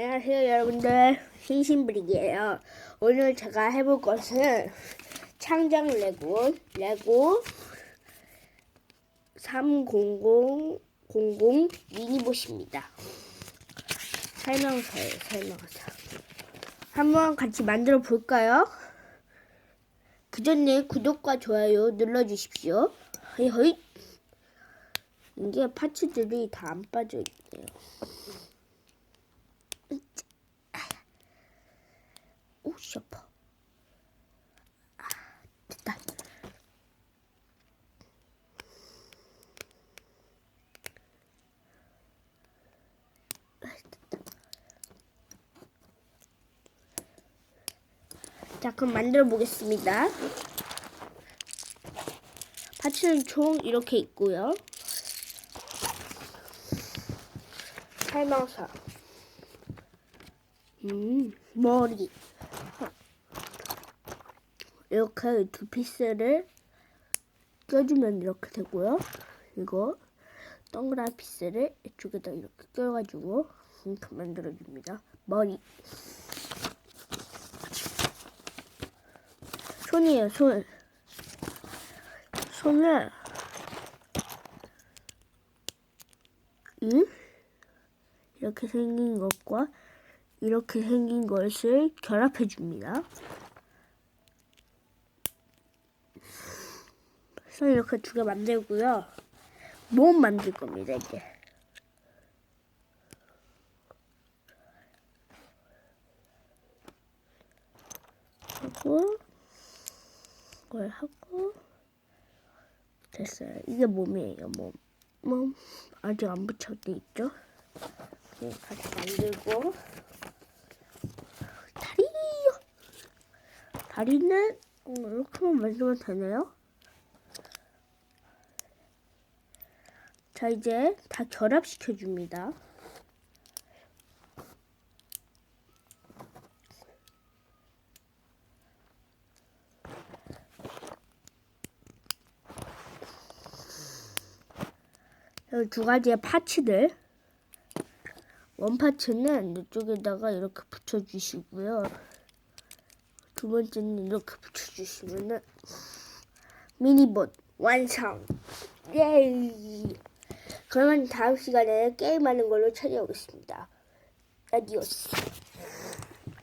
안녕하세요 여러분들. 신신브릭이에요. 오늘 제가 해볼 것은 창작 레고 레고 30000 미니봇입니다. 설명서예요 설명서. 한번 같이 만들어 볼까요? 그 전에 구독과 좋아요 눌러주십시오. 허이허이. 이게 파츠들이 다 안 빠져 있네요 오, 씨 아파. 아, 됐다. 아, 됐다. 자, 그럼 만들어 보겠습니다. 파츠는 총 이렇게 있고요. 설명서. 음, 머리. 이렇게 두 피스를 껴주면 이렇게 되고요. 이거 동그란 피스를 이쪽에다 이렇게 껴가지고 이렇게 만들어줍니다. 머리. 손이에요, 손. 손을 이 이렇게 생긴 것과 이렇게 생긴 것을 결합해 줍니다. 그래서 이렇게 두 개 만들고요. 몸 만들 겁니다, 이제. 이 걸 하고, 됐어요. 이게 몸이에요, 몸. 몸, 아직 안 붙여져 있죠? 네, 같이 만들고, 다리요! 다리는 음, 이렇게만 만들면 되네요. 자, 이제 다 결합시켜 줍니다. 두 가지의 파츠들. 원 파츠는 이쪽에다가 이렇게 붙여주시고요. 두 번째는 이렇게 붙여주시면은 미니봇 완성. 예. 그러면 다음 시간에 게임하는 걸로 찾아오겠습니다. 아디오스.